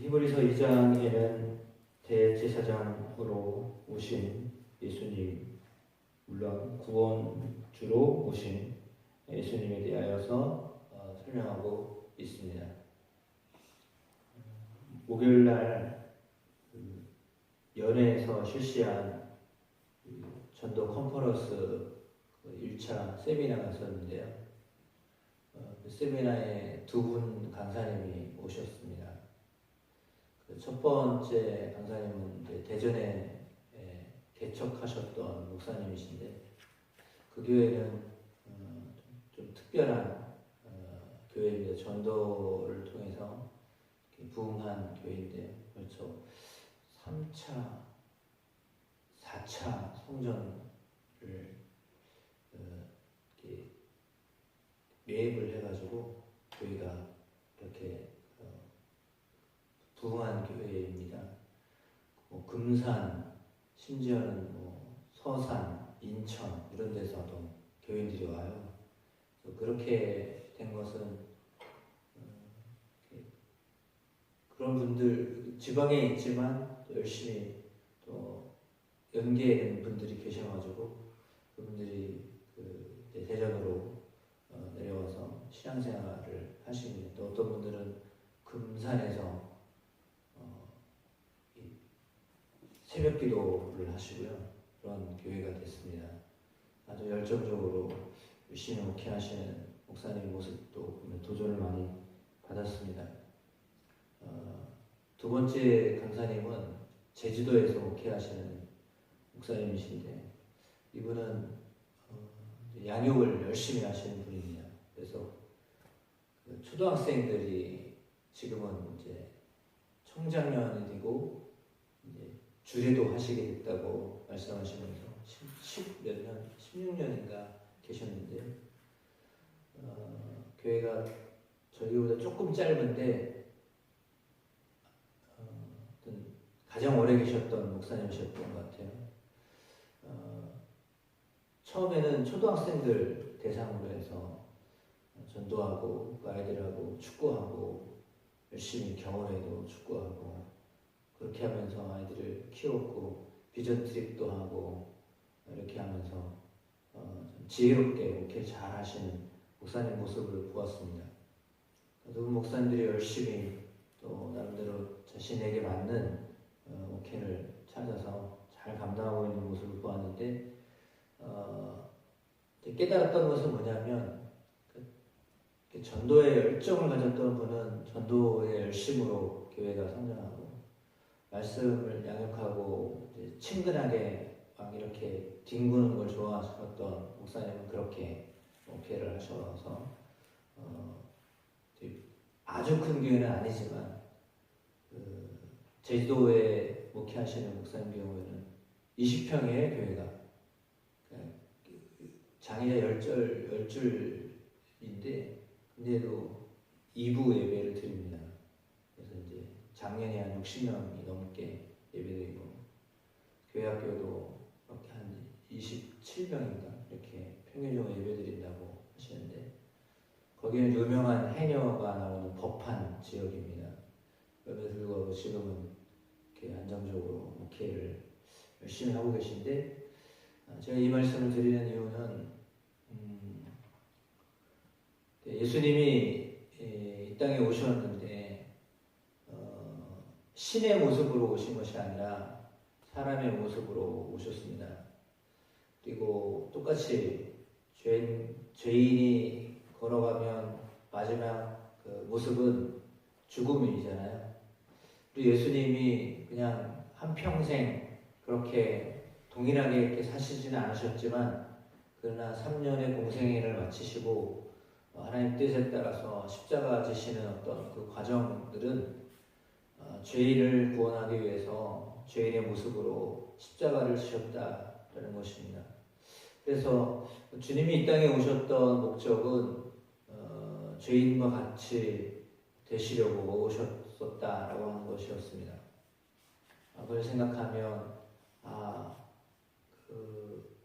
히브리서 2장에는 대제사장으로 오신 예수님, 물론 구원주로 오신 예수님에 대하여서 어, 설명하고 있습니다. 목요일 날 그, 연회에서 실시한 그 전도 컨퍼런스 그 1차 세미나가 있었는데요. 어, 그 세미나에 두 분 강사님이 오셨습니다. 그첫 번째 강사님은 대전에 예, 개척하셨던 목사님이신데 그 교회는 어, 좀, 좀 특별한 어, 교회입니다. 전도를 통해서 부흥한 교회인데요. 그렇죠. 3차, 4차 성전을 어, 매입을 해가지고 교회가 부흥한 교회입니다. 뭐 금산, 심지어는 뭐 서산, 인천 이런 데서도 교인들이 와요. 그렇게 된 것은 어, 그런 분들 지방에 있지만 또 열심히 또 연계된 분들이 계셔가지고 그분들이 그 대전으로 어, 내려와서 신앙생활을 하십니다. 또 어떤 분들은 금산에서 어, 이 새벽 기도를 하시고요. 그런 교회가 됐습니다. 아주 열정적으로 열심히 목회하시는 목사님 모습도 보면 도전을 많이 받았습니다. 어, 두 번째 강사님은 제주도에서 목회하시는 목사님이신데 이분은 어, 양육을 열심히 하시는 분입니다. 그래서 그 초등학생들이 지금은 이제 청장년이 되고 이제 주례도 하시게 됐다고 말씀하시면서 10몇 년, 16년인가 계셨는데 어, 교회가 저희보다 조금 짧은데 어, 가장 오래 계셨던 목사님이셨던 것 같아요. 어, 처음에는 초등학생들 대상으로 해서 전도하고 그 아이들하고 축구하고 열심히 겨울에도 축구하고 그렇게 하면서 아이들을 키웠고 비전 트립도 하고 이렇게 하면서 어, 좀 지혜롭게 이렇게 잘 하시는 목사님 모습을 보았습니다. 두 목사님들이 열심히 또 나름대로 자신에게 맞는 어, 목회를 찾아서 잘 감당하고 있는 모습을 보았는데 어, 깨달았던 것은 뭐냐면 그 전도에 열정을 가졌던 분은 전도의 열심으로 교회가 성장하고 말씀을 양육하고 친근하게 막 이렇게 뒹구는 걸 좋아하셨던 목사님은 그렇게 목회를 하셔서 어, 아주 큰 교회는 아니지만 그 제주도에 목회하시는 목사님 경우에는 20평의 교회가 그냥 장애자 열절 열줄인데 근데도 2부 예배를 드립니다. 작년에 한 60명이 넘게 예배드리고 교회 학교도 이렇게 한 27명인가 이렇게 평균적으로 예배드린다고 하시는데 거기는 유명한 해녀가 나오는 법한 지역입니다. 그럼에도 불구하고 지금은 이렇게 안정적으로 목회를 열심히 하고 계신데 아, 제가 이 말씀을 드리는 이유는 음, 예수님이 예, 이 땅에 오셨는데 어, 신의 모습으로 오신 것이 아니라 사람의 모습으로 오셨습니다. 그리고 똑같이 죄인, 죄인이 걸어가면 마지막 그 모습은 죽음이잖아요. 그리고 예수님이 그냥 한 평생 그렇게 동일하게 이렇게 사시지는 않으셨지만 그러나 3년의 공생애를 마치시고 어, 하나님 뜻에 따라서 십자가 지시는 어떤 그 과정들은 어, 죄인을 구원하기 위해서 죄인의 모습으로 십자가를 지셨다라는 것입니다. 그래서 주님이 이 땅에 오셨던 목적은 어, 죄인과 같이 되시려고 오셨었다라고 하는 것이었습니다. 아, 그걸 생각하면 아, 그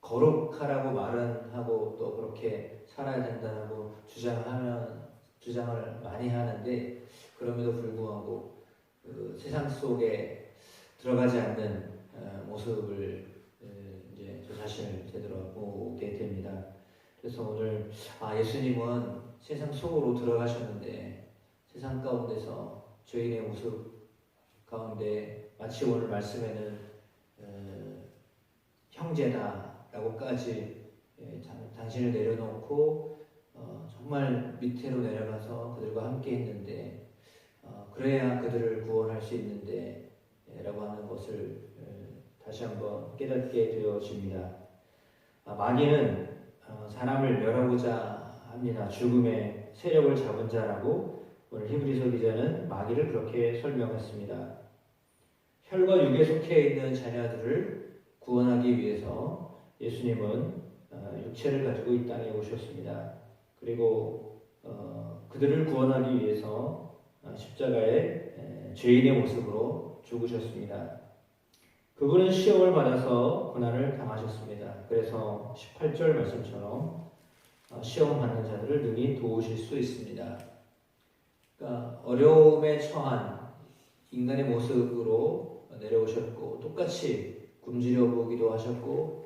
거룩하라고 말은 하고 또 그렇게 살아야 된다고 주장하면 주장을 많이 하는데 그 그럼에도 불구하고 그 세상 속에 들어가지 않는 어, 모습을 에, 이제 저 자신을 되돌아보게 됩니다. 그래서 오늘 아 예수님은 세상 속으로 들어가셨는데 세상 가운데서 죄인의 모습 가운데 마치 오늘 말씀에는 어, 형제다라고까지 예, 당- 당신을 내려놓고 어, 정말 밑으로 내려가서 그들과 함께 했는데 어, 그래야 그들을 구원할 수 있는데 예, 라고 하는 것을 예, 다시 한번 깨닫게 되어집니다. 아, 마귀는 어, 사람을 멸하고자 합니다. 죽음의 세력을 잡은 자라고 오늘 히브리서 기자는 마귀를 그렇게 설명했습니다. 혈과 육에 속해 있는 자녀들을 구원하기 위해서 예수님은 어, 육체를 가지고 이 땅에 오셨습니다. 그리고 어, 그들을 구원하기 위해서 어, 십자가에 에, 죄인의 모습으로 죽으셨습니다. 그분은 시험을 받아서 고난을 당하셨습니다. 그래서 18절 말씀처럼 어, 시험 받는 자들을 능히 도우실 수 있습니다. 그러니까 어려움에 처한 인간의 모습으로 내려오셨고 똑같이 굶주려 보기도 하셨고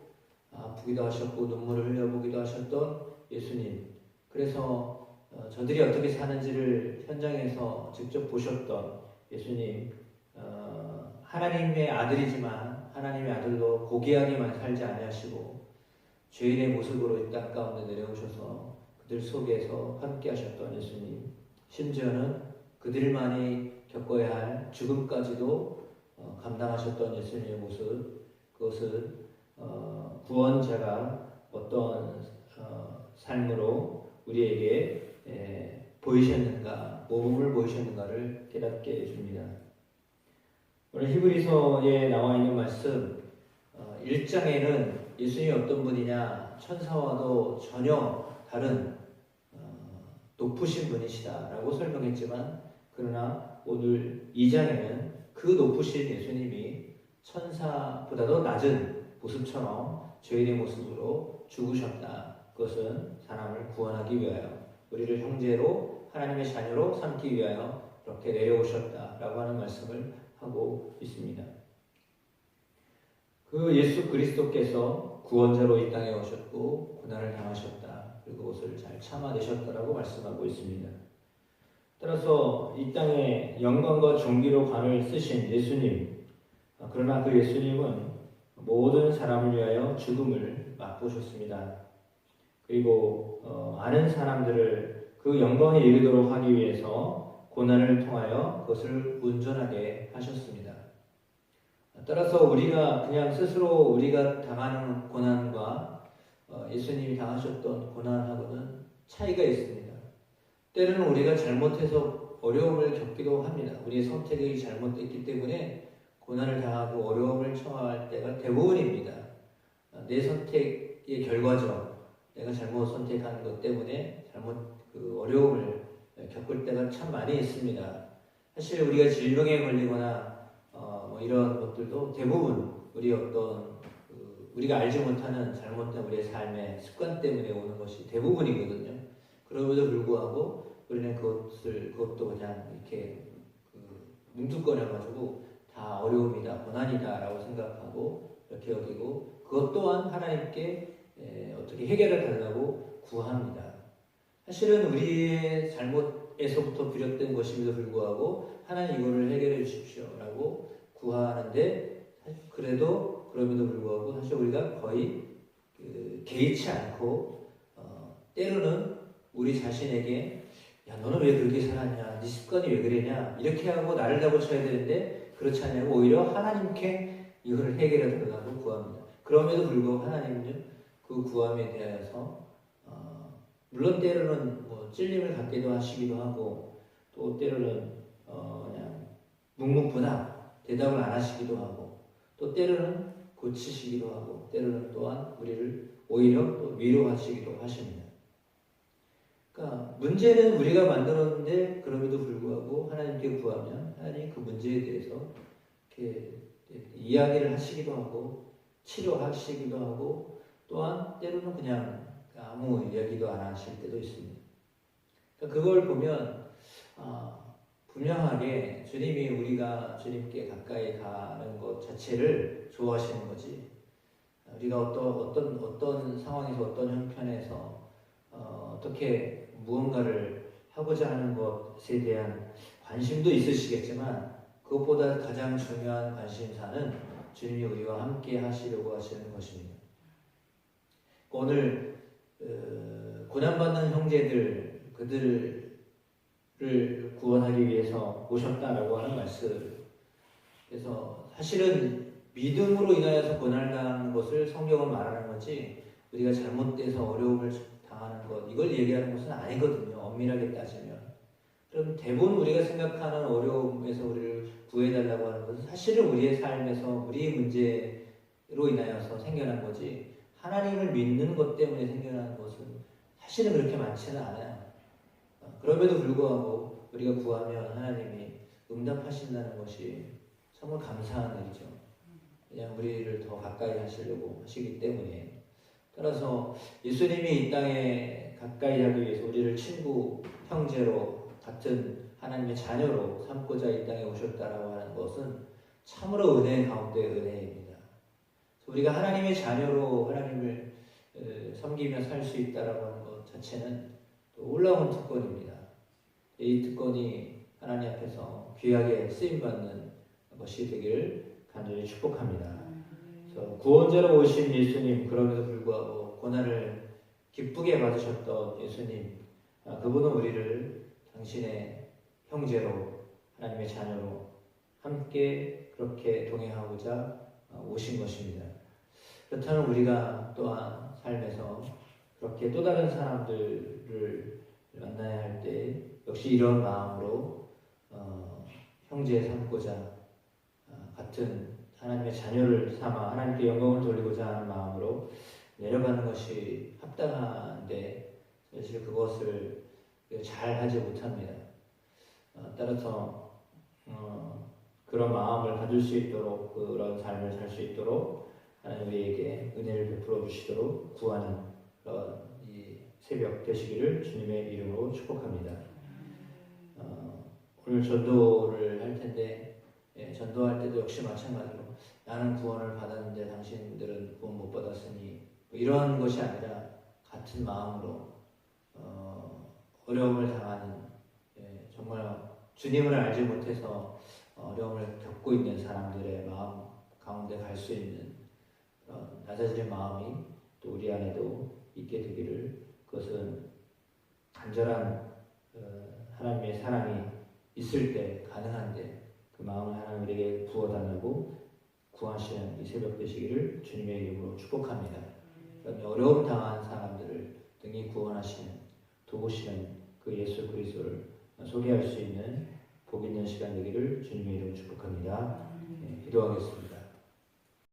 아프기도 하셨고 눈물을 흘려 보기도 하셨던 예수님. 그래서 어, 저들이 어떻게 사는지를 현장에서 직접 보셨던 예수님. 어, 하나님의 아들이지만 하나님의 아들로 고귀하게만 살지 아니하시고 죄인의 모습으로 이 땅 가운데 내려오셔서 그들 속에서 함께 하셨던 예수님. 심지어는 그들만이 겪어야 할 죽음까지도 어, 감당하셨던 예수님의 모습. 그것은 어, 구원자가 어떤 어, 삶으로 우리에게 에, 보이셨는가, 모범을 보이셨는가를 깨닫게 해줍니다. 오늘 히브리서에 나와 있는 말씀 어, 1장에는 예수님이 어떤 분이냐 천사와도 전혀 다른 어, 높으신 분이시다라고 설명했지만 그러나 오늘 2장에는 그 높으신 예수님이 천사보다도 낮은 모습처럼 죄인의 모습으로 죽으셨다. 그것은 사람을 구원하기 위하여 우리를 형제로 하나님의 자녀로 삼기 위하여 이렇게 내려오셨다라고 하는 말씀을 하고 있습니다. 그 예수 그리스도께서 구원자로 이 땅에 오셨고 고난을 당하셨다. 그것을 잘 참아내셨다라고 말씀하고 있습니다. 따라서 이 땅에 영광과 존귀로 관을 쓰신 예수님, 아, 그러나 그 예수님은 모든 사람을 위하여 죽음을 맛보셨습니다. 그리고 어, 아는 사람들을 그 영광에 이르도록 하기 위해서 고난을 통하여 그것을 온전하게 하셨습니다. 따라서 우리가 그냥 스스로 우리가 당하는 고난과 어, 예수님이 당하셨던 고난하고는 차이가 있습니다. 때로는 우리가 잘못해서 어려움을 겪기도 합니다. 우리의 선택이 잘못됐기 때문에 고난을 당하고 어려움을 처할 때가 대부분입니다. 어, 내 선택의 결과죠. 내가 잘못 선택한 것 때문에 잘못 그 어려움을 겪을 때가 참 많이 있습니다. 사실 우리가 질병에 걸리거나 어, 뭐 이런 것들도 대부분 우리 어떤 그 우리가 알지 못하는 잘못된 우리의 삶의 습관 때문에 오는 것이 대부분이거든요. 그럼에도 불구하고 우리는 그것을 그것도 그냥 이렇게 그 뭉툭거려 가지고 다 어려움이다, 고난이다라고 생각하고 이렇게 여기고 그것 또한 하나님께 에, 어떻게 해결해 달라고 구합니다. 사실은 우리의 잘못에서부터 비롯된 것임에도 불구하고 하나님 이거를 해결해 주십시오라고 구하는데 그래도 그럼에도 불구하고 사실 우리가 거의 그 개의치 않고 어, 때로는 우리 자신에게 야 너는 왜 그렇게 살았냐 네 습관이 왜 그러냐 이렇게 하고 나를 잡아쳐야 되는데 그렇지 않냐고 오히려 하나님께 이거를 해결해 달라고 구합니다. 그럼에도 불구하고 하나님은 그 구함에 대하여서 어, 물론 때로는 뭐 찔림을 갖기도 하시기도 하고 또 때로는 어, 그냥 묵묵부답 대답을 안 하시기도 하고 또 때로는 고치시기도 하고 때로는 또한 우리를 오히려 또 위로하시기도 하십니다. 그러니까 문제는 우리가 만들었는데 그럼에도 불구하고 하나님께 구하면 하나님 그 문제에 대해서 이렇게 이야기를 하시기도 하고 치료하시기도 하고 또한 때로는 그냥 아무 이야기도 안 하실 때도 있습니다. 그러니까 그걸 보면 아, 분명하게 주님이 우리가 주님께 가까이 가는 것 자체를 좋아하시는 거지. 우리가 어떤 어떤 어떤 상황에서 어떤 형편에서 어, 어떻게 무언가를 하고자 하는 것에 대한 관심도 있으시겠지만 그것보다 가장 중요한 관심사는 주님이 우리와 함께 하시려고 하시는 것입니다. 오늘 어, 고난받는 형제들 그들을 구원하기 위해서 오셨다라고 하는 말씀. 그래서 사실은 믿음으로 인하여서 고난을 당하는 것을 성경은 말하는 거지 우리가 잘못돼서 어려움을 당하는 것 이걸 얘기하는 것은 아니거든요. 엄밀하게 따지면. 그럼 대부분 우리가 생각하는 어려움에서 우리를 구해달라고 하는 것은 사실은 우리의 삶에서 우리의 문제로 인하여서 생겨난 거지 하나님을 믿는 것 때문에 생겨나는 것은 사실은 그렇게 많지는 않아요. 어, 그럼에도 불구하고 우리가 구하면 하나님이 응답하신다는 것이 정말 감사한 일이죠. 그냥 우리를 더 가까이 하시려고 하시기 때문에 따라서 예수님이 이 땅에 가까이 하기 위해서 우리를 친구, 형제로 같은 하나님의 자녀로 삼고자 이 땅에 오셨다라고 하는 것은 참으로 은혜 가운데 은혜입니다. 우리가 하나님의 자녀로 하나님을 어, 섬기며 살 수 있다라고 하는 것 자체는 또 올라온 특권입니다. 이 특권이 하나님 앞에서 귀하게 쓰임 받는 것이 되기를 간절히 축복합니다. 그래서 구원자로 오신 예수님 그럼에도 불구하고 고난을 기쁘게 받으셨던 예수님 아, 그분은 우리를 당신의 형제로 하나님의 자녀로 함께 그렇게 동행하고자 어, 오신 것입니다. 그렇다면 우리가 또한 삶에서 그렇게 또 다른 사람들을 만나야 할 때 역시 이런 마음으로 어, 형제 삼고자 어, 같은 하나님의 자녀를 삼아 하나님께 영광을 돌리고자 하는 마음으로 내려가는 것이 합당한데 사실 그것을 잘 하지 못합니다. 어, 따라서 어, 그런 마음을 가질 수 있도록 그런 삶을 살 수 있도록 하나님 우리에게 은혜를 베풀어 주시도록 구하는 그런 이 새벽 되시기를 주님의 이름으로 축복합니다. 어, 오늘 전도를 할 텐데 예, 전도할 때도 역시 마찬가지로 나는 구원을 받았는데 당신들은 구원 못 받았으니 뭐 이런 것이 아니라 같은 마음으로 어, 어려움을 당하는 예, 정말 주님을 알지 못해서 어려움을 겪고 있는 사람들의 마음 가운데 갈 수 있는 그런 낮아질 마음이 또 우리 안에도 있게 되기를 그것은 간절한 어, 하나님의 사랑이 있을 때 가능한데 그 마음을 하나님 우리에게 부어달라고 구하시는 이 새벽 되시기를 주님의 이름으로 축복합니다. 어려움 당한 사람들을 등이 구원하시는 도우시는 그 예수 그리스도를 소개할 수 있는 복 있는 시간 되기를 주님의 이름으로 축복합니다. 네, 기도하겠습니다.